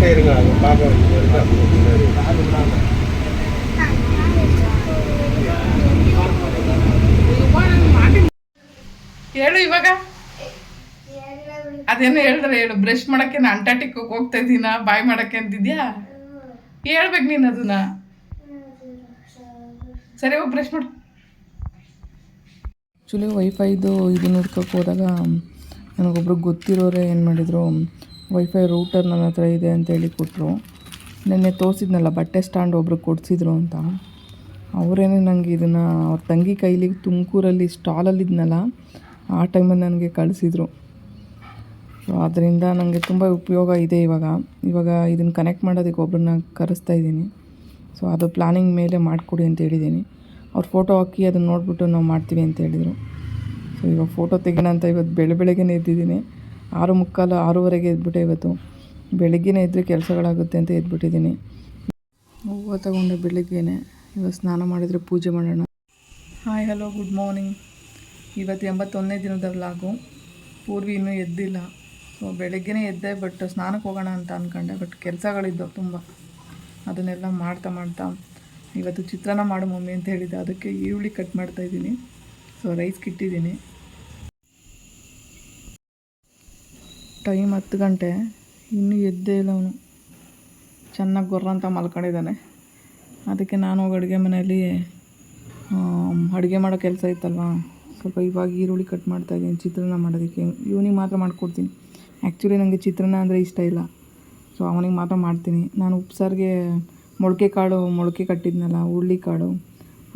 கிட்ட இருங்க அது பாப்பா இங்க இருக்கா பின்னாடி. ಹೇಳು ಇವಾಗ ಅದೇನೋ ಹೇಳಿದ್ರೆ ಹೇಳು ಬ್ರಷ್ ಮಾಡಕ್ಕೆ ನಾ ಅಂಟಾಟಿಕ್ ಹೋಗ್ತಾ ಇದ್ದೀನ ಬಾಯ್ ಮಾಡಕ್ಕೆ ಅಂತಿದ್ಯಾ ಹೇಳ್ಬೇಕು ನೀನು ಅದನ್ನ ಸರಿ ಹೋಗಿ ಬ್ರಷ್ ಮಾಡು ಆ್ಯಕ್ಚುಲಿ ವೈಫೈದು ಇದು ನೋಡ್ಕೊಕ್ಕೆ ಹೋದಾಗ ನನಗೊಬ್ರು ಗೊತ್ತಿರೋರೇ ಏನು ಮಾಡಿದರು ವೈಫೈ ರೂಟರ್ ನನ್ನ ಹತ್ರ ಇದೆ ಅಂತೇಳಿ ಕೊಟ್ಟರು ನಿನ್ನೆ ತೋರಿಸಿದ್ನಲ್ಲ, ಬಟ್ಟೆ ಸ್ಟ್ಯಾಂಡ್ ಒಬ್ಬರು ಕೊಡಿಸಿದ್ರು ಅಂತ. ಅವರೇನೆ ನನಗೆ ಇದನ್ನು, ಅವ್ರ ತಂಗಿ ಕೈಲಿ ತುಮಕೂರಲ್ಲಿ ಸ್ಟಾಲಲ್ಲಿ ಇದ್ನಲ್ಲ, ಆ ಟೈಮಲ್ಲಿ ನನಗೆ ಕಳಿಸಿದ್ರು. ಸೊ ಅದರಿಂದ ನನಗೆ ತುಂಬ ಉಪಯೋಗ ಇದೆ ಇವಾಗ. ಇವಾಗ ಇದನ್ನು ಕನೆಕ್ಟ್ ಮಾಡೋದಕ್ಕೆ ಒಬ್ಬರನ್ನ ಕರೆಸ್ತಾ ಇದ್ದೀನಿ. ಸೊ ಅದು ಪ್ಲಾನಿಂಗ್ ಮೇಲೆ ಮಾಡಿಕೊಡಿ ಅಂತ ಹೇಳಿದ್ದೀನಿ. ಅವ್ರ ಫೋಟೋ ಹಾಕಿ ಅದನ್ನು ನೋಡಿಬಿಟ್ಟು ನಾವು ಮಾಡ್ತೀವಿ ಅಂತ ಹೇಳಿದರು. ಸೊ ಇವಾಗ ಫೋಟೋ ತೆಗೋಣ ಅಂತ ಇವತ್ತು ಬೆಳೆ ಬೆಳಗ್ಗೆನೇ ಎದ್ದಿದ್ದೀನಿ. ಆರು ಮುಕ್ಕಾಲು, ಆರೂವರೆಗೆ ಎದ್ಬಿಟ್ಟೆ ಇವತ್ತು. ಬೆಳಗ್ಗೆನೇ ಎದ್ದರೆ ಕೆಲಸಗಳಾಗುತ್ತೆ ಅಂತ ಎದ್ಬಿಟ್ಟಿದ್ದೀನಿ. ಹೂವು ತಗೊಂಡೆ ಬೆಳಗ್ಗೆನೆ. ಇವತ್ತು ಸ್ನಾನ ಮಾಡಿದರೆ ಪೂಜೆ ಮಾಡೋಣ. Hi, hello, good morning. ಇವತ್ತು ಎಂಬತ್ತೊಂದನೇ ದಿನದ ವ್ಲಾಗು. ಪೂರ್ವಿ ಇನ್ನೂ ಎದ್ದಿಲ್ಲ. ಸೊ ಬೆಳಗ್ಗೆನೇ ಎದ್ದೆ ಬಟ್ ಸ್ನಾನಕ್ಕೆ ಹೋಗೋಣ ಅಂತ ಅಂದ್ಕೊಂಡೆ ಬಟ್ ಕೆಲಸಗಳಿದ್ದವು ತುಂಬ. ಅದನ್ನೆಲ್ಲ ಮಾಡ್ತಾ ಮಾಡ್ತಾ ಇವತ್ತು ಚಿತ್ರಾನ್ನ ಮಾಡು ಮಮ್ಮಿ ಅಂತ ಹೇಳಿದ್ದೆ. ಅದಕ್ಕೆ ಈರುಳ್ಳಿ ಕಟ್ ಮಾಡ್ತಾ ಇದ್ದೀನಿ. ಸೊ ರೈಸ್ಗೆ ಇಟ್ಟಿದ್ದೀನಿ ಟೈಮ್ ಹತ್ತು ಗಂಟೆ. ಇನ್ನೂ ಎದ್ದೇ ಇಲ್ಲ ಅವನು. ಚೆನ್ನಾಗಿ ಗೊರ್ರ ಅಂತ ಮಲ್ಕೊಂಡಿದ್ದಾನೆ. ಅದಕ್ಕೆ ನಾನು ಹೋಗಿ ಅಡುಗೆ ಮನೆಯಲ್ಲಿ ಅಡುಗೆ ಮಾಡೋ ಕೆಲಸ ಇತ್ತಲ್ವ? ಸ್ವಲ್ಪ ಇವಾಗ ಈರುಳ್ಳಿ ಕಟ್ ಮಾಡ್ತಾ ಇದ್ದೀನಿ, ಚಿತ್ರಾನ್ನ ಮಾಡೋದಕ್ಕೆ. ಇವನಿಗೆ ಮಾತ್ರ ಮಾಡಿಕೊಡ್ತೀನಿ. ಆ್ಯಕ್ಚುಲಿ ನನಗೆ ಚಿತ್ರಾನ್ನ ಅಂದರೆ ಇಷ್ಟ ಇಲ್ಲ. ಸೊ ಅವನಿಗೆ ಮಾತ್ರ ಮಾಡ್ತೀನಿ. ನಾನು ಉಪ್ಸಾರಿಗೆ ಮೊಳಕೆ ಕಾಳು, ಮೊಳಕೆ ಕಟ್ಟಿದ್ನಲ್ಲ, ಹುರುಳಿ ಕಾಳು,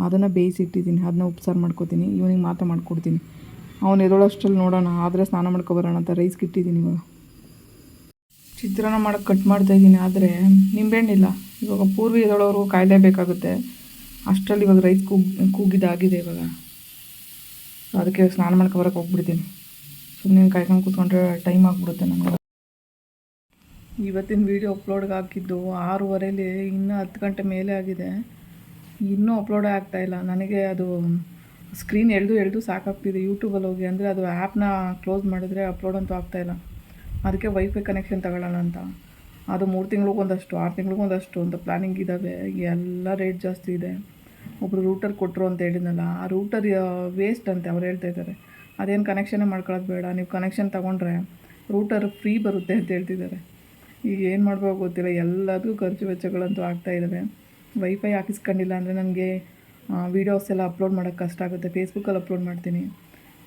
ಅದನ್ನು ಬೇಯಿಸಿಟ್ಟಿದ್ದೀನಿ. ಅದನ್ನ ಉಪ್ಸಾರು ಮಾಡ್ಕೋತೀನಿ. ಇವನಿಗೆ ಮಾತ್ರ ಮಾಡಿಕೊಡ್ತೀನಿ. ಅವನು ಎದೊಳಷ್ಟರಲ್ಲಿ ನೋಡೋಣ, ಆದರೆ ಸ್ನಾನ ಮಾಡ್ಕೊಬರೋಣ ಅಂತ ರೈಸ್ ಇಟ್ಟಿದ್ದೀನಿ ಇವಾಗ. ಚಿತ್ರಾನ್ನ ಮಾಡೋಕ್ಕೆ ಕಟ್ ಮಾಡ್ತಾ ಇದ್ದೀನಿ ಆದರೆ ನಿಂಬೆಹಣ್ಣಿಲ್ಲ. ಇವಾಗ ಪೂರ್ವಿ ಕಾಯಿಲೆ ಬೇಕಾಗುತ್ತೆ. ಅಷ್ಟರಲ್ಲಿ ಇವಾಗ ರೈಸ್ ಕೂಗ್, ಕೂಗಿದಾಗಿದೆ ಇವಾಗ. ಅದಕ್ಕೆ ಸ್ನಾನ ಮಾಡ್ಕೊಬರಕ್ಕೆ ಹೋಗ್ಬಿಡ್ತೀನಿ. ಸುಮ್ಮನೆ ಕಾಯ್ಕೊಂಡು ಕೂತ್ಕೊಂಡ್ರೆ ಟೈಮ್ ಆಗಿಬಿಡುತ್ತೆ ನನಗೆ ಇವತ್ತಿನ ವೀಡಿಯೋ ಅಪ್ಲೋಡ್ಗೆ ಹಾಕಿದ್ದು ಆರೂವರೆಲಿ ಇನ್ನೂ ಹತ್ತು ಗಂಟೆ ಮೇಲೆ ಆಗಿದೆ. ಇನ್ನೂ ಅಪ್ಲೋಡೇ ಆಗ್ತಾಯಿಲ್ಲ ನನಗೆ ಅದು ಸ್ಕ್ರೀನ್ ಎಳೆದು ಎಳೆದು ಸಾಕಾಗ್ತಿದೆ. ಯೂಟ್ಯೂಬಲ್ಲಿ ಹೋಗಿ ಅಂದರೆ ಅದು ಆ್ಯಪ್ನ ಕ್ಲೋಸ್ ಮಾಡಿದ್ರೆ ಅಪ್ಲೋಡ್ ಅಂತೂ ಆಗ್ತಾಯಿಲ್ಲ ಅದಕ್ಕೆ ವೈಫೈ ಕನೆಕ್ಷನ್ ತಗೊಳ್ಳೋಣ ಅಂತ. ಅದು ಮೂರು ತಿಂಗಳಿಗೊಂದಷ್ಟು ಆರು ತಿಂಗಳಿಗೊಂದಷ್ಟು ಅಂತ ಪ್ಲ್ಯಾನಿಂಗ್ ಇದ್ದಾವೆ ಎಲ್ಲ ರೇಟ್ ಜಾಸ್ತಿ ಇದೆ. ಒಬ್ಬರು ರೂಟರ್ ಕೊಟ್ಟರು ಅಂತ ಹೇಳಿದ್ನಲ್ಲ, ಆ ರೂಟರ್ ವೇಸ್ಟ್ ಅಂತೆ ಅವ್ರು ಹೇಳ್ತಾ ಇದ್ದಾರೆ. ಅದೇನು ಕನೆಕ್ಷನ್ನೇ ಮಾಡ್ಕೊಳ್ಳೋದು ಬೇಡ. ನೀವು ಕನೆಕ್ಷನ್ ತೊಗೊಂಡ್ರೆ ರೂಟರ್ ಫ್ರೀ ಬರುತ್ತೆ ಅಂತ ಹೇಳ್ತಿದ್ದಾರೆ. ಈಗ ಏನು ಮಾಡಬೇಕು ಗೊತ್ತಿಲ್ಲ. ಎಲ್ಲದಕ್ಕೂ ಖರ್ಚು ವೆಚ್ಚಗಳಂತೂ ಆಗ್ತಾ ಇದ್ದಾವೆ ವೈಫೈ ಹಾಕಿಸ್ಕೊಂಡಿಲ್ಲ ಅಂದರೆ ನನಗೆ ವೀಡಿಯೋಸ್ ಎಲ್ಲ ಅಪ್ಲೋಡ್ ಮಾಡೋಕ್ಕೆ ಕಷ್ಟ ಆಗುತ್ತೆ. ಫೇಸ್ಬುಕ್ಕಲ್ಲಿ ಅಪ್ಲೋಡ್ ಮಾಡ್ತೀನಿ.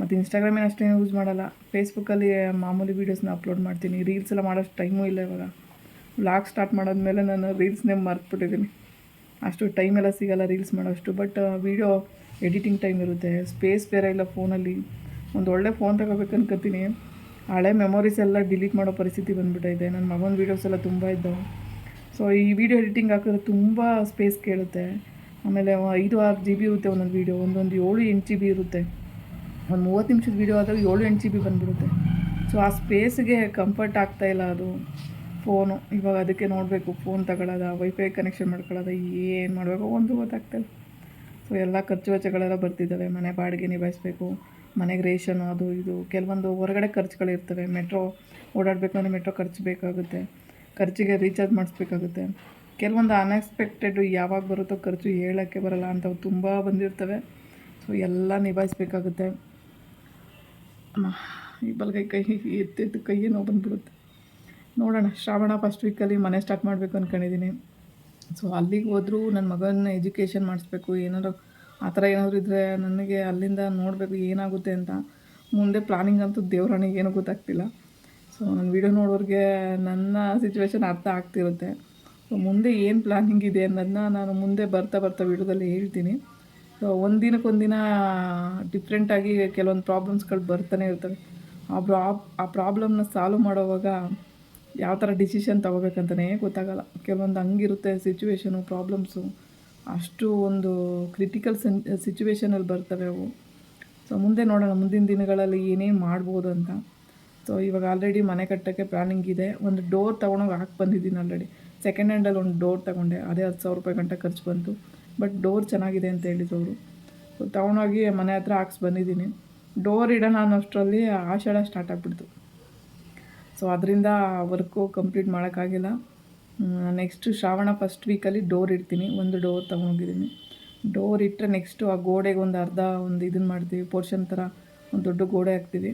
ಮತ್ತು ಇನ್ಸ್ಟಾಗ್ರಾಮೇನು ಅಷ್ಟೇನು ಯೂಸ್ ಮಾಡಲ್ಲ. ಫೇಸ್ಬುಕ್ಕಲ್ಲಿ ಮಾಮೂಲಿ ವೀಡಿಯೋಸ್ನ ಅಪ್ಲೋಡ್ ಮಾಡ್ತೀನಿ. ರೀಲ್ಸ್ ಎಲ್ಲ ಮಾಡೋಷ್ಟು ಟೈಮೂ ಇಲ್ಲ ಇವಾಗ. ವ್ಲಾಗ್ ಸ್ಟಾರ್ಟ್ ಮಾಡಾದ್ಮೇಲೆ ನಾನು ರೀಲ್ಸ್ನೇ ಮರ್ತುಬಿಟ್ಟಿದ್ದೀನಿ ಅಷ್ಟು ಟೈಮೆಲ್ಲ ಸಿಗಲ್ಲ ರೀಲ್ಸ್ ಮಾಡೋಷ್ಟು. ಬಟ್ ವೀಡಿಯೋ ಎಡಿಟಿಂಗ್ ಟೈಮ್ ಇರುತ್ತೆ. ಸ್ಪೇಸ್ ಬೇರೆ ಇಲ್ಲ ಫೋನಲ್ಲಿ ಒಂದು ಒಳ್ಳೆ ಫೋನ್ ತಗೋಬೇಕು ಅನ್ಕೋತೀನಿ. ಹಳೆ ಮೆಮೊರೀಸ್ ಎಲ್ಲ ಡಿಲೀಟ್ ಮಾಡೋ ಪರಿಸ್ಥಿತಿ ಬಂದುಬಿಟ್ಟಿದೆ ನನ್ನ ಮಗನ ವೀಡಿಯೋಸ್ ಎಲ್ಲ ತುಂಬ ಇದ್ದವು. ಸೊ ಈ ವಿಡಿಯೋ ಎಡಿಟಿಂಗ್ ಹಾಕಿದ್ರೆ ತುಂಬ ಸ್ಪೇಸ್ ಕೇಳುತ್ತೆ. ಆಮೇಲೆ ಐದು ಆರು ಜಿ ಬಿ ಇರುತ್ತೆ ಒಂದೊಂದು ವೀಡಿಯೋ ಒಂದೊಂದು ಏಳು ಎಂಟು ಜಿ ಬಿ ಇರುತ್ತೆ. ಒಂದು ಮೂವತ್ತು ನಿಮಿಷದ ವೀಡಿಯೋ ಆದಾಗ ಏಳು ಎಂಟು ಜಿ ಬಿ ಬಂದ್ಬಿಡುತ್ತೆ. ಸೊ ಆ ಸ್ಪೇಸ್ಗೆ ಕಂಫರ್ಟ್ ಆಗ್ತಾಯಿಲ್ಲ ಅದು. ಫೋನು ಇವಾಗ ಅದಕ್ಕೆ ನೋಡಬೇಕು ಫೋನ್ ತಗೊಳ್ಳೋದ ವೈಫೈ ಕನೆಕ್ಷನ್ ಮಾಡ್ಕೊಳ್ಳೋದ, ಏನು ಮಾಡಬೇಕು, ಒಂದು ಗೊತ್ತಾಗ್ತಾಯಿಲ್ಲ ಸೊ ಎಲ್ಲ ಖರ್ಚು ವೆಚ್ಚಗಳೆಲ್ಲ ಬರ್ತಿದ್ದಾವೆ. ಮನೆ ಬಾಡಿಗೆ ನಿಭಾಯಿಸ್ಬೇಕು, ಮನೆಗೆ ರೇಷನ್ ಅದು ಇದು, ಕೆಲವೊಂದು ಹೊರಗಡೆ ಖರ್ಚುಗಳಿರ್ತವೆ ಮೆಟ್ರೋ ಓಡಾಡಬೇಕು ಅಂದರೆ ಮೆಟ್ರೋ ಖರ್ಚು ಬೇಕಾಗುತ್ತೆ. ಖರ್ಚಿಗೆ ರೀಚಾರ್ಜ್ ಮಾಡಿಸ್ಬೇಕಾಗುತ್ತೆ. ಕೆಲವೊಂದು ಅನ್ಎಕ್ಸ್ಪೆಕ್ಟೆಡ್ ಯಾವಾಗ ಬರುತ್ತೋ ಖರ್ಚು ಹೇಳೋಕ್ಕೆ ಬರಲ್ಲ, ಅಂಥವು ತುಂಬ ಬಂದಿರ್ತವೆ. ಸೊ ಎಲ್ಲ ನಿಭಾಯಿಸ್ಬೇಕಾಗುತ್ತೆ. ಈ ಬಲಗೈ ಕೈ ಎತ್ತಿದ್ದ ಕೈಯೇ ನೋವು ಬಂದ್ಬಿಡುತ್ತೆ. ನೋಡೋಣ, ಶ್ರಾವಣ ಫಸ್ಟ್ ವೀಕಲ್ಲಿ ಮನೆ ಸ್ಟಾರ್ಟ್ ಮಾಡಬೇಕು ಅಂದ್ಕೊಂಡಿದ್ದೀನಿ ಸೊ ಅಲ್ಲಿಗೆ ಹೋದರೂ ನನ್ನ ಮಗನ ಎಜುಕೇಷನ್ ಮಾಡಿಸ್ಬೇಕು, ಏನಾದ್ರು ಆ ಥರ ಏನಾದರೂ ಇದ್ದರೆ ನನಗೆ ಅಲ್ಲಿಂದ ನೋಡಬೇಕು ಏನಾಗುತ್ತೆ ಅಂತ. ಮುಂದೆ ಪ್ಲಾನಿಂಗ್ ಅಂತೂ ದೇವ್ರನಿಗೆ ಏನೂ ಗೊತ್ತಾಗ್ತಿಲ್ಲ. ಸೊ ನನ್ನ ವೀಡಿಯೋ ನೋಡೋರಿಗೆ ನನ್ನ ಸಿಚುವೇಶನ್ ಅರ್ಥ ಆಗ್ತಿರುತ್ತೆ. ಸೊ ಮುಂದೆ ಏನು ಪ್ಲಾನಿಂಗ್ ಇದೆ ಅನ್ನೋದನ್ನ ನಾನು ಮುಂದೆ ಬರ್ತಾ ಬರ್ತಾ ವೀಡಿಯೋದಲ್ಲಿ ಹೇಳ್ತೀನಿ. ಸೊ ಒಂದಿನಕ್ಕೊಂದಿನ ಡಿಫ್ರೆಂಟಾಗಿ ಕೆಲವೊಂದು ಪ್ರಾಬ್ಲಮ್ಸ್ಗಳು ಬರ್ತಾನೆ ಇರ್ತವೆ. ಆ ಪ್ರಾಬ್ ಆ ಪ್ರಾಬ್ಲಮ್ನ ಸಾಲ್ವ್ ಮಾಡೋವಾಗ ಯಾವ ಥರ ಡಿಸಿಷನ್ ತೊಗೋಬೇಕಂತಲೇ ಗೊತ್ತಾಗಲ್ಲ. ಕೆಲವೊಂದು ಹಂಗಿರುತ್ತೆ ಸಿಚುವೇಶನು ಪ್ರಾಬ್ಲಮ್ಸು ಅಷ್ಟು ಒಂದು ಕ್ರಿಟಿಕಲ್ ಸೆನ್ ಸಿಚುವೇಶನಲ್ಲಿ ಬರ್ತವೆ ಅವು. ಸೊ ಮುಂದೆ ನೋಡೋಣ, ಮುಂದಿನ ದಿನಗಳಲ್ಲಿ ಏನೇನು ಮಾಡ್ಬೋದು ಅಂತ. ಸೊ ಇವಾಗ ಆಲ್ರೆಡಿ ಮನೆ ಕಟ್ಟೋಕ್ಕೆ ಪ್ಲಾನಿಂಗ್ ಇದೆ. ಒಂದು ಡೋರ್ ತೊಗೊಂಡೋಗಿ ಹಾಕಿ ಬಂದಿದ್ದೀನಿ ಆಲ್ರೆಡಿ ಸೆಕೆಂಡ್ ಹ್ಯಾಂಡಲ್ಲಿ ಒಂದು ಡೋರ್ ತಗೊಂಡೆ. ಅದೇ ಹತ್ತು ಸಾವಿರ ರೂಪಾಯಿ ಗಂಟೆ ಖರ್ಚು ಬಂತು. ಬಟ್ ಡೋರ್ ಚೆನ್ನಾಗಿದೆ ಅಂತ ಹೇಳಿದ್ರು ಅವರು ಸೊ ತೊಗೊಂಡೋಗಿ ಮನೆ ಹತ್ರ ಹಾಕ್ಸಿ ಬಂದಿದ್ದೀನಿ. ಡೋರ್ ಇಡೋಣ ಅನ್ನೋಷ್ಟರಲ್ಲಿ ಆಷಾಢ ಸ್ಟಾರ್ಟ್ ಆಗಿಬಿಡ್ತು. ಸೊ ಅದರಿಂದ ವರ್ಕು ಕಂಪ್ಲೀಟ್ ಮಾಡೋಕ್ಕಾಗಿಲ್ಲ. ನೆಕ್ಸ್ಟ್ ಶ್ರಾವಣ ಫಸ್ಟ್ ವೀಕಲ್ಲಿ ಡೋರ್ ಇಡ್ತೀನಿ. ಒಂದು ಡೋರ್ ತೊಗೊಂಡೋಗಿದ್ದೀನಿ ಡೋರ್ ಇಟ್ಟರೆ ನೆಕ್ಸ್ಟು ಆ ಗೋಡೆಗೆ ಒಂದು ಅರ್ಧ ಒಂದು ಇದನ್ನು ಮಾಡ್ತೀವಿ. ಪೋರ್ಷನ್ ಥರ ಒಂದು ದೊಡ್ಡ ಗೋಡೆ ಹಾಕ್ತೀವಿ.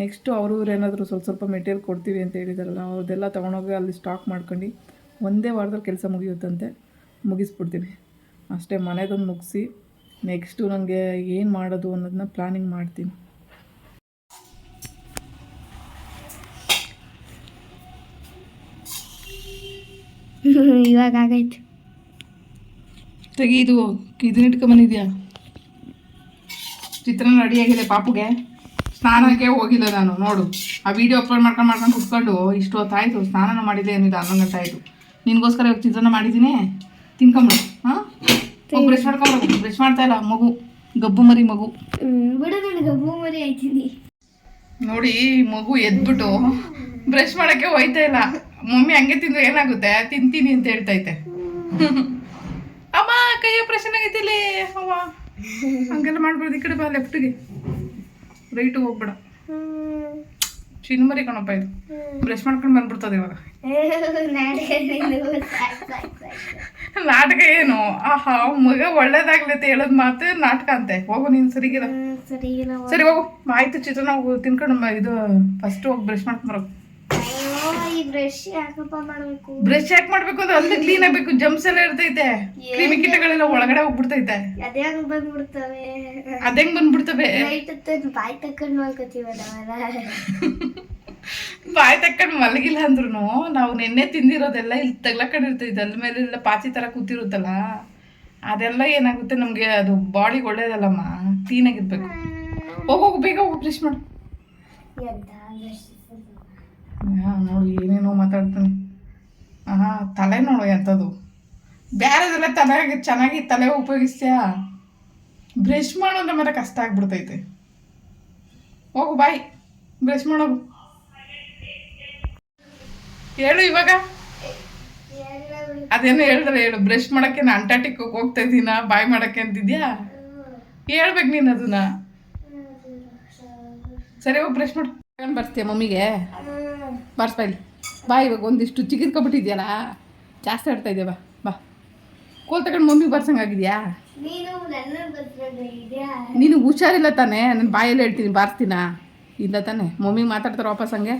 ನೆಕ್ಸ್ಟು ಅವರು ಏನಾದರೂ ಸ್ವಲ್ಪ ಸ್ವಲ್ಪ ಮೆಟೀರಿಯಲ್ ಕೊಡ್ತೀವಿ ಅಂತ ಹೇಳಿದಾರಲ್ಲ, ಅವ್ರದ್ದೆಲ್ಲ ತೊಗೊಂಡೋಗಿ ಅಲ್ಲಿ ಸ್ಟಾಕ್ ಮಾಡ್ಕೊಂಡು ಒಂದೇ ವಾರದಲ್ಲಿ ಕೆಲಸ ಮುಗಿಯುತ್ತಂತೆ ಮುಗಿಸ್ಬಿಡ್ತೀನಿ. ಅಷ್ಟೇ ಮನೆದೊಂದು ಮುಗಿಸಿ ನೆಕ್ಸ್ಟು ನನಗೆ ಏನು ಮಾಡೋದು ಅನ್ನೋದನ್ನ ಪ್ಲ್ಯಾನಿಂಗ್ ಮಾಡ್ತೀನಿ. ತೆಗೀದು ಆಗೈತೆ. ತೆಗಿ ಇದು ಇದನ್ನ ಇಟ್ಕೊಂಬಂದಿದ್ಯಾ ಚಿತ್ರನ ರೆಡಿಯಾಗಿದೆ ಪಾಪುಗೆ. ಸ್ನಾನಕ್ಕೆ ಹೋಗಿಲ್ಲ ನಾನು ನೋಡು. ಆ ವಿಡಿಯೋ ಅಪ್ಲೋಡ್ ಮಾಡ್ಕೊಂಡು ಮಾಡ್ಕೊಂಡು ಕುತ್ಕೊಂಡು ಇಷ್ಟು ಹೊತ್ತಾಯಿತು ಸ್ನಾನ ಮಾಡಿದೆ ಏನಿಲ್ಲ ಹನ್ನೊಂದು ಗಂಟೆ ಆಯಿತು. ನಿನಗೋಸ್ಕರ ಇವಾಗ ಚಿತ್ರಾನ್ನ ಮಾಡಿದ್ದೀನಿ ತಿನ್ಕೊಂಬಿಡು. ಹಾಂ? ಬ್ರಷ್ ಮಾಡ್ಕೊಂಬಿಡು ಬ್ರಷ್ ಮಾಡ್ತಾ ಇಲ್ಲ ಮಗು. ಗಬ್ಬು ಮರಿ ಮಗು. ಬಿಡು ಮರಿ ಆಯ್ತೀನಿ ನೋಡಿ ಮಗು ಎದ್ಬಿಟ್ಟು ಬ್ರಷ್ ಮಾಡಕ್ಕೆ ಹೋಯ್ತಾ ಇಲ್ಲ. ಮಮ್ಮಿ ಹಂಗೆ ತಿಂದ್ರೆ ಏನಾಗುತ್ತೆ? ತಿಂತೀನಿ ಅಂತ ಹೇಳ್ತೈತೆ ಅಮ್ಮ ಕೈಯ ಪ್ರಶ್ನೆ ಆಗೈತಿಲ್ಲ ಅವ್ವ ಹಂಗೆಲ್ಲ ಮಾಡ್ಬಾರ್ದು ಈ ಕಡೆ ಬಾ ಲೆಫ್ಟಿಗೆ ರೈಟಿಗೆ ಹೋಗ್ಬೇಡ. ಚಿನ್ಮರಿ ಕಣಪ್ಪ ಇದು. ಬ್ರಷ್ ಮಾಡ್ಕೊಂಡು ಬಂದ್ಬಿಡ್ತದೆ ಇವಾಗ. ನಾಟಕ ಏನು? ಆಹಾ ಮಗ ಒಳ್ಳೇದಾಗ್ಲಿ ಹೇಳೋದು ಮಾತು ನಾಟಕ ಅಂತೆ. ಹೋಗು ನೀನ್ ಸರಿಗಿರ. ಸರಿ ಹೋಗು. ಆಯ್ತು ಚಿತ್ರ ನಾವು ತಿನ್ಕೊಂಡು ಇದು ಫಸ್ಟ್ ಹೋಗಿ ಬ್ರಷ್ ಮಾಡ್ಕೊಂಬರೋ ಬ್ರಷ್ ಯಾಕಪ್ಪ ಮಾಡ್ಬೇಕು? ಬ್ರಷ್ ಯಾಕೆ ಮಾಡ್ಬೇಕು ಅಂದ್ರೆ ಅಲ್ಲಿ ಕ್ಲೀನ್ ಆಗ್ಬೇಕು. ಜಂಪ್ಸ್ ಎಲ್ಲ ಇರ್ತೈತೆ. ಕ್ರಿಮಿ ಕೀಟಗಳೆಲ್ಲ ಒಳಗಡೆ ಹೋಗ್ಬಿಡ್ತೈತೆ. ಅದೇ ಹಂಗ್ ಬಂದ್ಬಿಡ್ತವೆ. ಅದಂಗ್ ಬಂದ್ಬಿಡ್ತವೆ. ನೈಟ್ ಹೊತ್ತು ಬಾಯಿ ನಾವೆಲ್ಲ ಬಾಯಿ ತಕ್ಕಂಡ್ ಮಲಗಿಲ್ಲ ಅಂದ್ರು ನಾವು ನಿನ್ನೆ ತಿಂದಿರೋದೆಲ್ಲ ಇಲ್ಲಿ ತಗ್ಲಕೊಂಡಿರ್ತೈತೆ ಅದ್ರ ಮೇಲೆಲ್ಲ ಪಾಚಿ ತರ ಕೂತಿರುತ್ತಲ್ಲ? ಅದೆಲ್ಲ ಏನಾಗುತ್ತೆ ನಮ್ಗೆ ಅದು ಬಾಡಿಗೆ ಒಳ್ಳೇದಲ್ಲಮ್ಮ ಕ್ಲೀನ್ ಆಗಿರ್ಬೇಕು. ಹೋಗ್ ಬೇಗ ಹೋಗು ಬ್ರಷ್ ಮಾಡು. ಹಾಂ ನೋಡಿ ಏನೇನೋ ಮಾತಾಡ್ತಾನೆ. ಹಾ ತಲೆ ನೋಡು ಎಂಥದ್ದು ಬೇರೆದೆಲ್ಲ ತಲೆಗೆ ಚೆನ್ನಾಗಿ ತಲೆ ಉಪಯೋಗಿಸ್ತೀಯಾ? ಬ್ರಷ್ ಮಾಡೋದ್ರೆ ಮಾತ್ರ ಕಷ್ಟ ಆಗ್ಬಿಡ್ತೈತೆ. ಹೋಗು ಬಾಯ್. ಬ್ರಷ್ ಮಾಡೋಗು. ಹೇಳು ಇವಾಗ. ಅದೇನು ಹೇಳಿದ್ರೆ ಹೇಳು. ಬ್ರಷ್ ಮಾಡಕ್ಕೆ ಅಂಟಾಟಿಕ್ ಹೋಗ್ತಾ ಇದ್ದೀನ? ಬಾಯ್ ಮಾಡಕ್ಕೆ ಅಂತಿದ್ಯಾ? ಹೇಳ್ಬೇಕು ನೀನು ಅದನ್ನ. ಸರಿ, ಹೋಗಿ ಬ್ರಷ್ ಮಾಡ್ಕೊಂಡು ಬರ್ತೀಯ ಮಮ್ಮಿಗೆ? ಬಾರ್ಸ್ಬಾ ಇಲ್ಲಿ ಬಾ ಇವಾಗ ಒಂದಿಷ್ಟು ಚಿಗಿದ್ಕೊಬಿಟ್ಟಿದ್ಯಲ್ಲ ಜಾಸ್ತಿ ಆಡ್ತಾ ಇದೆಯಾ ಬಾ ಬಾ. ಕೋಲ್ ತಗೊಂಡು ಮಮ್ಮಿಗೆ ಬರ್ಸಂಗಾಗಿದ್ಯಾ? ನೀನು ಹುಷಾರಿಲ್ಲ ತಾನೇ? ನಾನು ಬಾಯಲ್ಲಿ ಹೇಳ್ತೀನಿ, ಬಾರಿಸ್ತೀನ? ಇಲ್ಲ ತಾನೆ? ಮಮ್ಮಿಗೆ ಮಾತಾಡ್ತಾರೆ ವಾಪಸ್ ಹಂಗೆ?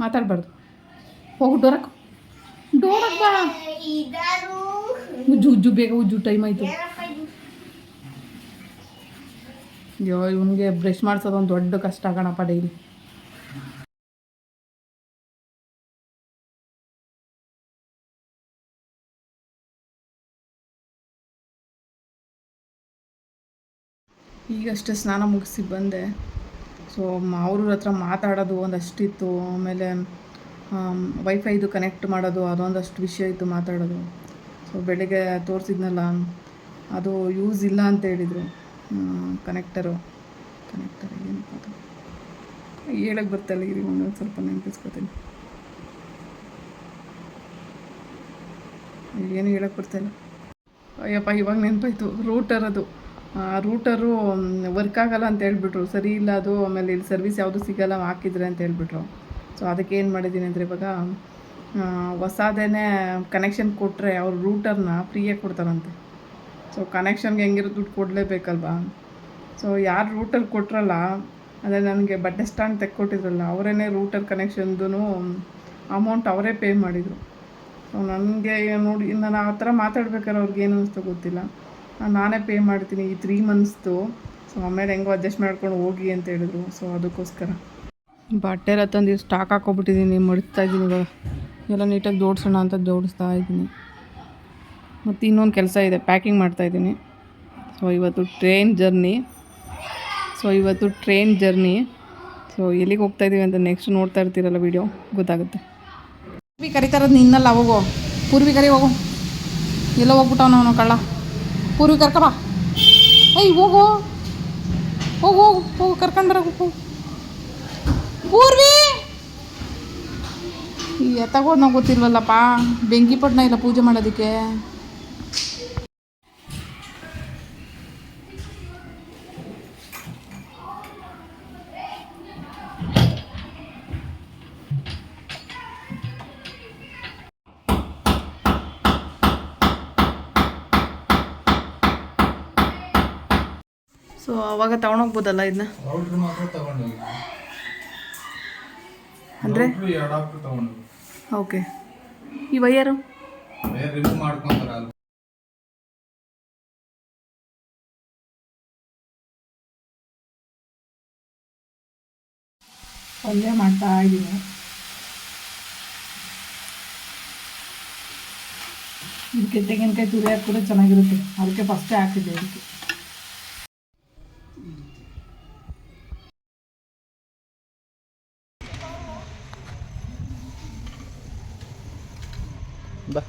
ಮಾತಾಡಬಾರ್ದು. ಹೋಗು ಡೋರಕ್ ಡೋರಕ್ ಬಾ. ಉಜ್ಜು ಉಜ್ಜು, ಬೇಗ ಉಜ್ಜು ಟೈಮ್ ಆಯಿತು. ಅಯ್ಯೋ, ಇವನಿಗೆ ಬ್ರಷ್ ಮಾಡ್ಸೋದು ಒಂದು ದೊಡ್ಡ ಕಷ್ಟ ಕಣಪ್ಪ ಡೈಲಿ ಈಗಷ್ಟೇ ಸ್ನಾನ ಮುಗಿಸಿ ಬಂದೆ. ಸೊ ಅವ್ರ ಹತ್ರ ಮಾತಾಡೋದು ಒಂದಷ್ಟಿತ್ತು ಆಮೇಲೆ ವೈಫೈದು ಕನೆಕ್ಟ್ ಮಾಡೋದು, ಅದೊಂದಷ್ಟು ವಿಷಯ ಇತ್ತು ಮಾತಾಡೋದು. ಸೊ ಬೆಳಗ್ಗೆ ತೋರಿಸಿದ್ನಲ್ಲ, ಅದು ಯೂಸ್ ಇಲ್ಲ ಅಂತ ಹೇಳಿದರು. ಕನೆಕ್ಟರು ಕನೆಕ್ಟರ್ ಏನಪ್ಪ ಅದು. ಹೇಳಕ್ಕೆ ಬರ್ತಲ್ಲ ಇರಿ, ಒಂದೊಂದು ಸ್ವಲ್ಪ ನೆನಪಿಸ್ಕೊತೀನಿ. ಏನು ಹೇಳಕ್ಕೆ ಬರ್ತಾಯಿಲ್ಲ ಅಯ್ಯಪ್ಪ, ಇವಾಗ ನೆನಪಾಯ್ತು ರೂಟರ್ ಅದು. ರೂಟರು ವರ್ಕ್ ಆಗಲ್ಲ ಅಂತ ಹೇಳ್ಬಿಟ್ರು. ಸರಿ ಇಲ್ಲ, ಅದು ಆಮೇಲೆ ಇಲ್ಲಿ ಸರ್ವಿಸ್ ಯಾವುದು ಸಿಗಲ್ಲ, ಹಾಕಿದ್ರೆ ಅಂತ ಹೇಳ್ಬಿಟ್ರು. ಸೊ ಅದಕ್ಕೆ ಏನು ಮಾಡಿದ್ದೀನಿ ಅಂದರೆ ಇವಾಗ ಹೊಸದೇನೆ ಕನೆಕ್ಷನ್ ಕೊಟ್ಟರೆ ಅವ್ರು ರೂಟರ್ನ ಫ್ರೀಯಾಗಿ ಕೊಡ್ತಾರಂತೆ. ಸೊ ಕನೆಕ್ಷನ್ಗೆ ಹೆಂಗಿರೋ ದುಡ್ಡು ಕೊಡಲೇಬೇಕಲ್ವಾ? ಸೊ ಯಾರು ರೂಟರ್ ಕೊಟ್ರಲ್ಲ, ಅದೇ ನನಗೆ ಬಟ್ಟೆ ಸ್ಟ್ಯಾಂಡ್ ತೆಕ್ಕೊಟ್ಟಿದ್ರಲ್ಲ, ಅವರೇನೆ ರೂಟರ್ ಕನೆಕ್ಷನ್ದು ಅಮೌಂಟ್ ಅವರೇ ಪೇ ಮಾಡಿದರು. ಸೊ ನನಗೆ ನೋಡಿ, ನಾನು ಆ ಥರ ಮಾತಾಡ್ಬೇಕಾದ್ರೆ ಅವ್ರಿಗೆ ಏನು ಅನಿಸ್ತು ಗೊತ್ತಿಲ್ಲ. ನಾನ್ ನಾನೇ ಪೇ ಮಾಡ್ತೀನಿ ಈ ತ್ರೀ ಮಂತ್ಸ್ದು ಸೊ ಆಮೇಲೆ ಹೆಂಗೋ ಅಡ್ಜಸ್ಟ್ ಮಾಡ್ಕೊಂಡು ಹೋಗಿ ಅಂತ ಹೇಳಿದ್ರು. ಸೊ ಅದಕ್ಕೋಸ್ಕರ. ಬಟ್ಟೆ ಎಲ್ಲ ತಂದು ಸ್ಟಾಕ್ ಹಾಕೋಬಿಟ್ಟಿದ್ದೀನಿ ಮಡಿಸ್ತಾ ಇದ್ದೀನಿ ಇವಾಗ. ಎಲ್ಲ ನೀಟಾಗಿ ಜೋಡಿಸೋಣ ಅಂತ ಜೋಡಿಸ್ತಾ ಇದ್ದೀನಿ ಮತ್ತು ಇನ್ನೊಂದು ಕೆಲಸ ಇದೆ ಪ್ಯಾಕಿಂಗ್ ಮಾಡ್ತಾಯಿದ್ದೀನಿ ಸೊ ಇವತ್ತು ಟ್ರೈನ್ ಜರ್ನಿ ಸೊ ಇವತ್ತು ಟ್ರೈನ್ ಜರ್ನಿ ಸೊ ಎಲ್ಲಿಗೆ ಹೋಗ್ತಾ ಇದ್ದೀವಿ ಅಂತ ನೆಕ್ಸ್ಟ್ ನೋಡ್ತಾ ಇರ್ತೀರಲ್ಲ ವಿಡಿಯೋ ಗೊತ್ತಾಗುತ್ತೆ. ಪೂರ್ವಿ ಕರಿತಾರದು ನಿನ್ನಲ್ಲ, ಹೋಗೋ. ಪೂರ್ವಿ ಕರಿ, ಹೋಗು. ಎಲ್ಲ ಹೋಗ್ಬಿಟ್ಟವನು ಅವನು ಕಳ್ಳ. ಪೂರ್ವಿ ಕರ್ಕಬಾ ಏಯ್, ಹೋಗು. ಹೋಗು ಹೋಗು ಹೋಗು, ಕರ್ಕೊಂಡು ಬರೋಗು ಹೋಗು. ಪೂರ್ವಿ? ಈ ನಾವು ಗೊತ್ತಿಲ್ವಲ್ಲಪ್ಪ ಬೆಂಕಿಪಟ್ಟಣ ಇಲ್ಲ ಪೂಜೆ ಮಾಡೋದಕ್ಕೆ. ಸೊ ಅವಾಗ ತಗೊಂಡೋಗ್ಬೋದಲ್ಲ ಇದನ್ನ ಅಂದರೆ ಎರಡು ಆಪ್ಟರ್ ಓಕೆ. ಈ ವೈಯರು? ರಿಮೂವ್ ಮಾಡ್ಕೊಂತಾರ ಪಲ್ಯ ಮಾಡ್ತಾ ಇದ್ದೀನಿ. ಇದಕ್ಕೆ ತೆಂಗಿನಕಾಯಿ ತುರಿ ಹಾಕಿದ್ರೆ ಚೆನ್ನಾಗಿರುತ್ತೆ. ಅದಕ್ಕೆ ಫಸ್ಟೇ ಹಾಕಿದ್ದೆ ಇದಕ್ಕೆ ಬಾ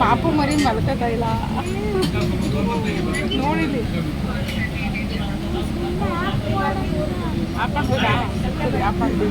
ಪಾಪು ಮರಿ ಮಲ್ಕೋತಾ ಇಲ್ಲ? ನೋಡಿಲಿ ಹಾಕೊಂಡು ಹಾಕೊಂಡು